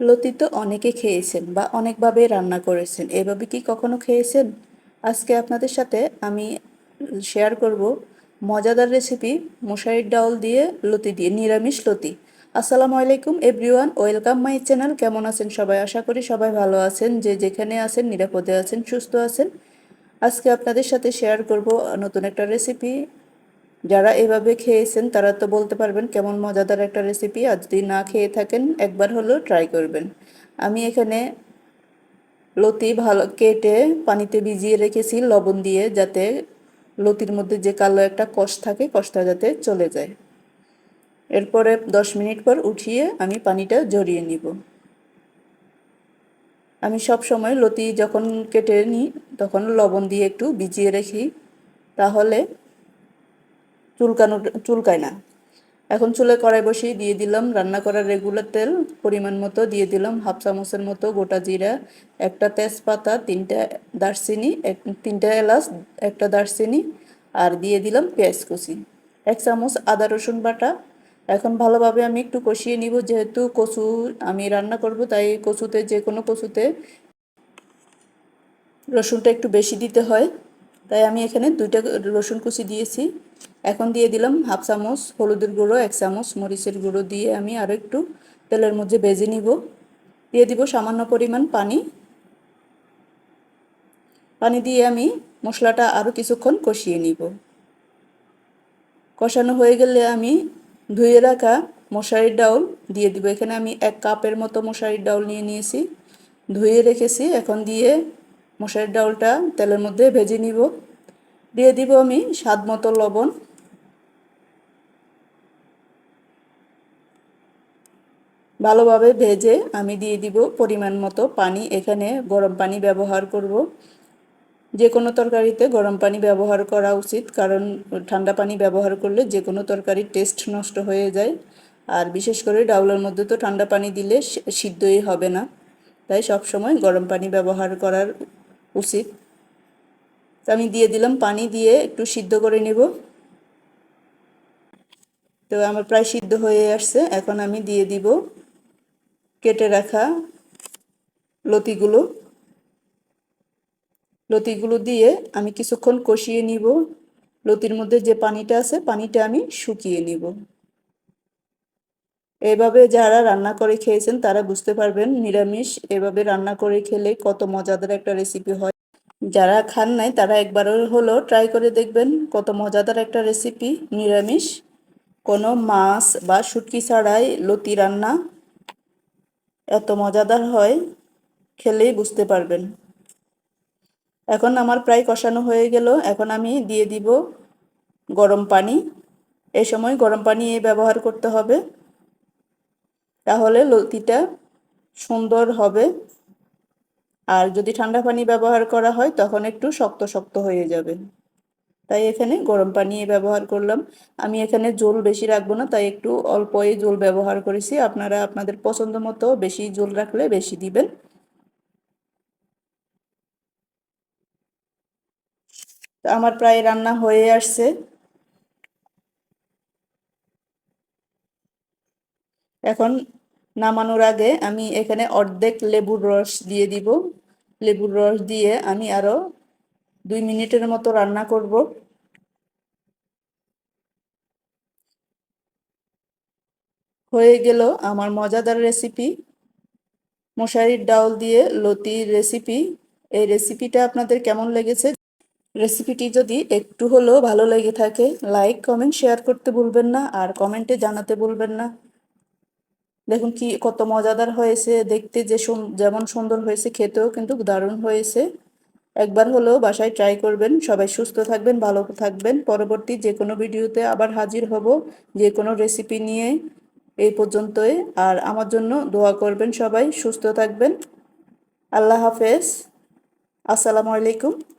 লতি তো অনেকে খেয়েছেন বা অনেকভাবে রান্না করেছেন। এভাবে কি কখনো খেয়েছেন? আজকে আপনাদের সাথে আমি শেয়ার করব মজাদার রেসিপি মশারির ডাউল দিয়ে লতি দিয়ে, নিরামিষ লতি। আসসালামু আলাইকুম এভরিওয়ান, ওয়েলকাম মাই চ্যানেল। কেমন আছেন সবাই? আশা করি সবাই ভালো আছেন। যে যেখানে আছেন, নিরাপদে আছেন, সুস্থ আছেন। আজকে আপনাদের সাথে শেয়ার করব নতুন একটা রেসিপি যারা এভাবে খেয়েছেন, তারা তো বলতে পারবেন কেমন মজাদার একটা রেসিপি আর যদি না খেয়ে থাকেন, একবার হলেও ট্রাই করবেন। আমি এখানে লতি ভালো কেটে পানিতে ভিজিয়ে রেখেছি, লবণ দিয়ে, যাতে লতির মধ্যে যে কালো একটা কষ থাকে, কষটা যাতে চলে যায়। এরপরে দশ মিনিট পর উঠিয়ে আমি পানিটা জড়িয়ে নিব। আমি সব সময় লতি যখন কেটে নিই তখন লবণ দিয়ে একটু ভিজিয়ে রাখি, তাহলে চুলকানো চুলকায় না। এখন চুলে কড়াই বসিয়ে দিয়ে দিলাম। রান্না করার রেগুলার তেল, পরিমাণ মতো দিয়ে দিলাম। হাফ চামচের মতো গোটা জিরা, একটা তেজপাতা, তিনটা দারচিনি, এক তিনটা এলাচ, একটা দারচিনি আর দিয়ে দিলাম পেঁয়াজ কুচি। এক চামচ আদা রসুন বাটা। এখন ভালোভাবে আমি একটু কষিয়ে নিব। যেহেতু কচু আমি রান্না করব, তাই কচুতে যে কোনো কচুতে রসুনটা একটু বেশি দিতে হয়। তাই আমি এখানে দুইটা রসুন কুচি দিয়েছি। এখন দিয়ে দিলাম হাফ চামচ হলুদের গুঁড়ো, এক চামচ মরিচের গুঁড়ো দিয়ে আমি আরও একটু তেলের মধ্যে বেজে নিব। দিয়ে দিব সামান্য পরিমাণ পানি। পানি দিয়ে আমি মশলাটা আরও কিছুক্ষণ কষিয়ে নিব। কষানো হয়ে গেলে আমি ধুয়ে রাখা মশারির ডাউল দিয়ে দিব। এখানে আমি এক কাপের মতো মশারির ডাউল নিয়ে নিয়েছি। ধুয়ে রেখেছি, এখন দিয়ে মশারির ডাউলটা তেলের মধ্যে ভেজে নিব। দিয়ে দিব আমি স্বাদ মতো লবণ। ভালোভাবে ভেজে আমি দিয়ে দিব পরিমাণ মতো পানি। এখানে গরম পানি ব্যবহার করব। যে কোনো তরকারিতে গরম পানি ব্যবহার করা উচিত, কারণ ঠান্ডা পানি ব্যবহার করলে যে কোনো তরকারির টেস্ট নষ্ট হয়ে যায়। আর বিশেষ করে ডাউলের মধ্যে তো ঠান্ডা পানি দিলে সিদ্ধই হবে না। তাই সব সময় গরম পানি ব্যবহার করার উচিত। আমি দিয়ে দিলাম পানি দিয়ে একটু সিদ্ধ করে নেব। তো আমার প্রায় সিদ্ধ হয়ে আসছে। এখন আমি দিয়ে দিব কেটে রাখা লতিগুলো। লতিগুলো দিয়ে আমি কিছুক্ষণ কষিয়ে নিব। লতির মধ্যে যে পানিটা আছে, পানিটা আমি শুকিয়ে নিব। এভাবে যারা রান্না করে খেয়েছেন, তারা বুঝতে পারবেন নিরামিষ। এভাবে রান্না করে খেলে কত মজাদার একটা রেসিপি হয়। যারা খান নাই, তারা একবার হলো ট্রাই করে দেখবেন কত মজাদার একটা রেসিপি নিরামিষ। কোনো মাছ বা শুটকি ছাড়াই লতি রান্না এত মজাদার হয়, খেলেই বুঝতে পারবেন। এখন আমার প্রায় কষানো হয়ে গেল, এখন আমি দিয়ে দিব গরম পানি। এই সময় গরম পানি ব্যবহার করতে হবে। তাহলে লতিটা সুন্দর হবে। আর যদি ঠান্ডা পানি ব্যবহার করা হয়, তখন একটু শক্ত শক্ত হয়ে যাবে। তাই এখানে গরম পানি ব্যবহার করলাম। আমি এখানে জল বেশি রাখব না, তাই একটু অল্পই জল ব্যবহার করেছি। আপনারা আপনাদের পছন্দ মতো বেশি জল রাখলে বেশি দিবেন। আমার প্রায় রান্না হয়ে আসছে। এখন নামানোর আগে আমি এখানে অর্ধেক লেবুর রস দিয়ে দিব। লেবুর রস দিয়ে আমি আরও দুই মিনিটের মতো রান্না করব। হয়ে গেল আমার মজাদার রেসিপি। মশারির ডাউল দিয়ে লতির রেসিপি। এই রেসিপিটা আপনাদের কেমন লেগেছে? রেসিপিটি যদি একটু হলেও ভালো লেগে থাকে, লাইক, কমেন্ট, শেয়ার করতে ভুলবেন না আর কমেন্টে জানাতে ভুলবেন না। দেখুন কি কত মজাদার হয়েছে, দেখতে যে যেমন সুন্দর হয়েছে, খেতেও কিন্তু দারুণ হয়েছে। একবার হলেও বাসায় ট্রাই করবেন। সবাই সুস্থ থাকবেন, ভালো থাকবেন। পরবর্তী যে কোনো ভিডিওতে আবার হাজির হব। যে কোনো রেসিপি নিয়ে এই পর্যন্তই। আর আমার জন্য দোয়া করবেন সবাই। সুস্থ থাকবেন। আল্লাহ হাফেজ। আসসালামু আলাইকুম।